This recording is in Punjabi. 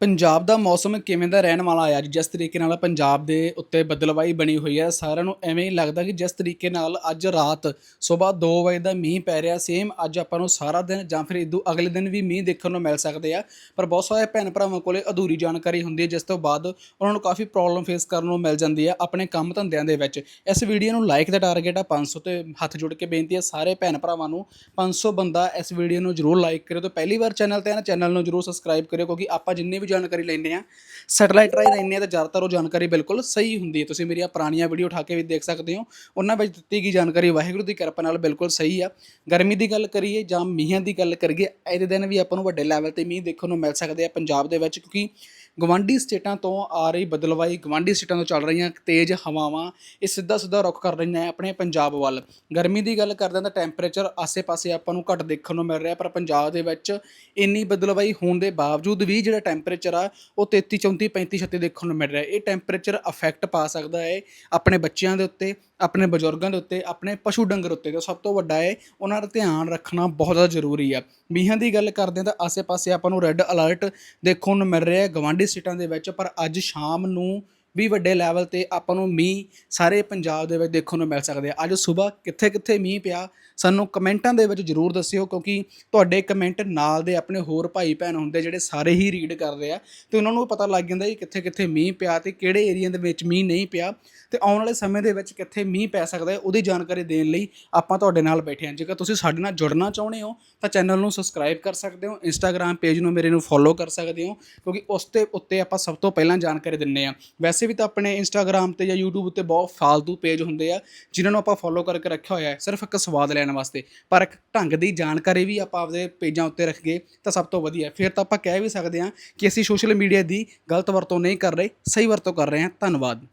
ਪੰਜਾਬ ਦਾ ਮੌਸਮ ਕਿਵੇਂ ਦਾ ਰਹਿਣ ਵਾਲਾ ਹੈ ਜਿਸ ਤਰੀਕੇ ਨਾਲ ਪੰਜਾਬ ਦੇ ਉੱਤੇ ਬਦਲਵਾਈ ਬਣੀ ਹੋਈ ਹੈ ਸਾਰਿਆਂ ਨੂੰ ਐਵੇਂ ਹੀ ਲੱਗਦਾ ਕਿ ਜਿਸ ਤਰੀਕੇ ਨਾਲ ਅੱਜ ਰਾਤ ਸਵੇਰ 2 ਵਜੇ ਦਾ ਮੀਂਹ ਪੈ ਰਿਹਾ ਸੇਮ ਅੱਜ ਆਪਾਂ ਨੂੰ ਸਾਰਾ ਦਿਨ ਜਾਂ ਫਿਰ ਇਦੋਂ ਅਗਲੇ ਦਿਨ ਵੀ ਮੀਂਹ ਦੇਖਣ ਨੂੰ ਮਿਲ ਸਕਦੇ ਆ। ਪਰ ਬਹੁਤ ਸਾਰੇ ਭੈਣ ਭਰਾਵਾਂ ਕੋਲੇ ਅਧੂਰੀ ਜਾਣਕਾਰੀ ਹੁੰਦੀ ਹੈ ਜਿਸ ਤੋਂ ਬਾਅਦ ਉਹਨਾਂ ਨੂੰ ਕਾਫੀ ਪ੍ਰੋਬਲਮ ਫੇਸ ਕਰਨ ਨੂੰ ਮਿਲ ਜਾਂਦੀ ਹੈ ਆਪਣੇ ਕੰਮ ਧੰਦਿਆਂ ਦੇ ਵਿੱਚ। ਇਸ ਵੀਡੀਓ ਨੂੰ ਲਾਈਕ ਦਾ ਟਾਰਗੇਟ ਆ 500 ਤੇ ਹੱਥ ਜੋੜ ਕੇ ਬੇਨਤੀ ਹੈ ਸਾਰੇ ਭੈਣ ਭਰਾਵਾਂ ਨੂੰ 500 ਬੰਦਾ ਇਸ ਵੀਡੀਓ ਨੂੰ ਜਰੂਰ ਲਾਈਕ ਕਰਿਓ ਤੇ ਪਹਿਲੀ ਵਾਰ ਚੈਨਲ ਤੇ ਆ ਨਾ ਚੈਨਲ ਨੂੰ ਜਰੂਰ ਸਬਸਕ੍ਰਾਈਬ ਕਰਿਓ ਕਿਉਂਕਿ ਆਪਾਂ ਜਿੰਨੇ ਵੀ ਜਾਣਕਾਰੀ ਲੈਂਦੇ ਆ ਸੈਟਲਾਈਟ ਰਾਹੀਂ ਲੈਂਦੇ ਆ ਤਾਂ ਜ਼ਿਆਦਾਤਰ ਉਹ ਜਾਣਕਾਰੀ ਬਿਲਕੁਲ ਸਹੀ ਹੁੰਦੀ ਹੈ। ਤੁਸੀਂ ਮੇਰੀਆਂ ਪੁਰਾਣੀਆਂ ਵੀਡੀਓ ਉਠਾ ਕੇ ਵੀ ਦੇਖ ਸਕਦੇ ਹੋ। ਉਹਨਾਂ ਵਿੱਚ ਦਿੱਤੀ ਗਈ ਜਾਣਕਾਰੀ ਵਾਹਿਗੁਰੂ ਦੀ ਕਿਰਪਾ ਨਾਲ ਬਿਲਕੁਲ ਸਹੀ ਆ। ਗਰਮੀ ਦੀ ਗੱਲ ਕਰੀਏ ਜਾਂ ਮੀਂਹਾਂ ਦੀ ਗੱਲ ਕਰੀਏ, ਇਹਦੇ ਦਿਨ ਵੀ ਆਪਾਂ ਨੂੰ ਵੱਡੇ ਲੈਵਲ ਤੇ ਮੀਂਹ ਦੇਖਣ ਨੂੰ ਮਿਲ ਸਕਦੇ ਆ ਪੰਜਾਬ ਦੇ ਵਿੱਚ ਕਿਉਂਕਿ ਗਵਾਂਢੀ ਸਟੇਟਾਂ ਤੋਂ ਆ ਰਹੀ ਬਦਲਵਾਈ ਗਵਾਂਢੀ ਸਟੇਟਾਂ ਤੋਂ ਚੱਲ ਰਹੀਆਂ ਤੇਜ਼ ਹਵਾਵਾਂ, ਇਹ ਸਿੱਧਾ ਸਿੱਧਾ ਰੁੱਖ ਕਰ ਰਹੀਆਂ ਹੈ ਆਪਣੇ ਪੰਜਾਬ ਵੱਲ। ਗਰਮੀ ਦੀ ਗੱਲ ਕਰਦੇ ਹਾਂ ਤਾਂ ਟੈਂਪਰੇਚਰ ਆਸੇ-ਪਾਸੇ ਆਪਾਂ ਨੂੰ ਘੱਟ ਦੇਖਣ ਨੂੰ ਮਿਲ ਰਿਹਾ, ਪਰ ਪੰਜਾਬ ਦੇ ਵਿੱਚ ਇੰਨੀ ਬਦਲਵਾਈ ਹੋਣ ਦੇ ਬਾਵਜੂਦ ਵੀ ਜਿਹੜਾ ਟੈਂਪਰੇਚਰ ਆ, ਉਹ 33 34 35 36 ਦੇਖਣ ਨੂੰ ਮਿਲ ਰਿਹਾ। ਇਹ ਟੈਂਪਰੇਚਰ ਅਫੈਕਟ ਪਾ ਸਕਦਾ ਹੈ ਆਪਣੇ ਬੱਚਿਆਂ ਦੇ ਉੱਤੇ, ਆਪਣੇ ਬਜ਼ੁਰਗਾਂ ਦੇ ਉੱਤੇ, ਆਪਣੇ ਪਸ਼ੂ ਡੰਗਰ ਉੱਤੇ। ਤੇ ਸਭ ਤੋਂ ਵੱਡਾ ਹੈ, ਉਹਨਾਂ ਦਾ ਧਿਆਨ ਰੱਖਣਾ ਬਹੁਤ ਜ਼ਿਆਦਾ ਜ਼ਰੂਰੀ ਆ। ਮੀਂਹਾਂ ਦੀ ਗੱਲ ਕਰਦੇ ਹਾਂ ਤਾਂ ਆਸੇ-ਪਾਸੇ ਆਪਾਂ ਨੂੰ ਰੈੱਡ ਅਲਰਟ ਦੇਖਣ ਨੂੰ ਮਿਲ ਰਿਹਾ ਹੈ, ਗਵਾਂਢੀ ਸਟੇਟਾਂ ਦੇ ਵਿੱਚ, ਪਰ ਅੱਜ ਸ਼ਾਮ ਨੂੰ ਵੀ ਵੱਡੇ ਲੈਵਲ ਤੇ ਆਪਾਂ ਨੂੰ ਮੀਂਹ ਸਾਰੇ ਪੰਜਾਬ ਦੇ ਵਿੱਚ ਦੇਖਣ ਨੂੰ ਮਿਲ ਸਕਦੇ ਆ। ਅੱਜ ਸਵੇਰ ਕਿੱਥੇ-ਕਿੱਥੇ ਮੀਂਹ ਪਿਆ, ਸਾਨੂੰ ਕਮੈਂਟਾਂ ਦੇ ਵਿੱਚ ਜਰੂਰ ਦੱਸਿਓ, ਕਿਉਂਕਿ ਤੁਹਾਡੇ ਕਮੈਂਟ ਨਾਲ ਦੇ ਆਪਣੇ ਹੋਰ ਭਾਈ ਭੈਣ ਹੁੰਦੇ ਜਿਹੜੇ ਸਾਰੇ ਹੀ ਰੀਡ ਕਰਦੇ ਆ, ਤੇ ਉਹਨਾਂ ਨੂੰ ਪਤਾ ਲੱਗ ਜਾਂਦਾ ਕਿ ਕਿੱਥੇ-ਕਿੱਥੇ ਮੀਂਹ ਪਿਆ ਤੇ ਕਿਹੜੇ ਏਰੀਆ ਦੇ ਵਿੱਚ ਮੀਂਹ ਨਹੀਂ ਪਿਆ, ਤੇ ਆਉਣ ਵਾਲੇ ਸਮੇਂ ਦੇ ਵਿੱਚ ਕਿੱਥੇ ਮੀਂਹ ਪੈ ਸਕਦਾ ਹੈ, ਉਹਦੀ ਜਾਣਕਾਰੀ ਦੇਣ ਲਈ ਆਪਾਂ ਤੁਹਾਡੇ ਨਾਲ ਬੈਠੇ ਹਾਂ। ਜੇਕਰ ਤੁਸੀਂ ਸਾਡੇ ਨਾਲ ਜੁੜਨਾ ਚਾਹੁੰਦੇ ਹੋ, ਤਾਂ ਚੈਨਲ ਨੂੰ ਸਬਸਕ੍ਰਾਈਬ ਕਰ ਸਕਦੇ ਹੋ ਇੰਸਟਾਗ੍ਰam ਪੇਜ ਨੂੰ ਮੇਰੇ ਨੂੰ ਫੋਲੋ ਕਰ ਸਕਦੇ ਹੋ, ਕਿਉਂਕਿ ਉਸ ਤੇ ਉੱਤੇ ਆਪਾਂ ਸਭ ਤੋਂ ਪਹਿਲਾਂ ਜਾਣਕਾਰੀ ਦਿੰਨੇ ਆ ਵੈਸੇ ਵੀ ਤਾਂ ਆਪਣੇ ਇੰਸਟਾਗ੍ਰam ਤੇ ਜਾਂ YouTube ਉੱਤੇ ਬਹੁਤ ਫਾਲਤੂ ਪੇਜ ਹੁੰਦੇ ਆ, ਜਿਨ੍ਹਾਂ ਨੂੰ ਆਪਾਂ ਫੋਲੋ ਕਰਕੇ ਰੱਖਿਆ ਹੋਇਆ ਹੈ, ਸਿਰਫ ਇੱਕ ਸਵਾਦ ਲੈਣ ਵਾਸਤੇ। ਪਰ ਇੱਕ ਢੰਗ ਦੀ ਜਾਣਕਾਰੀ ਵੀ ਆਪਾਂ ਆਪਦੇ ਪੇਜਾਂ ਉੱਤੇ ਰੱਖੀਏ, ਤਾਂ ਸਭ ਤੋਂ ਵਧੀਆ ਫਿਰ ਤਾਂ ਆਪਾਂ ਕਹਿ ਵੀ ਸਕਦੇ ਹਾਂ ਕਿ ਅਸੀਂ ਸੋਸ਼ਲ ਮੀਡੀਆ ਦੀ ਗਲਤ ਵਰਤੋਂ ਨਹੀਂ ਕਰ ਰਹੇ, ਸਹੀ ਵਰਤੋਂ ਕਰ ਰਹੇ ਹਾਂ। ਧੰਨਵਾਦ।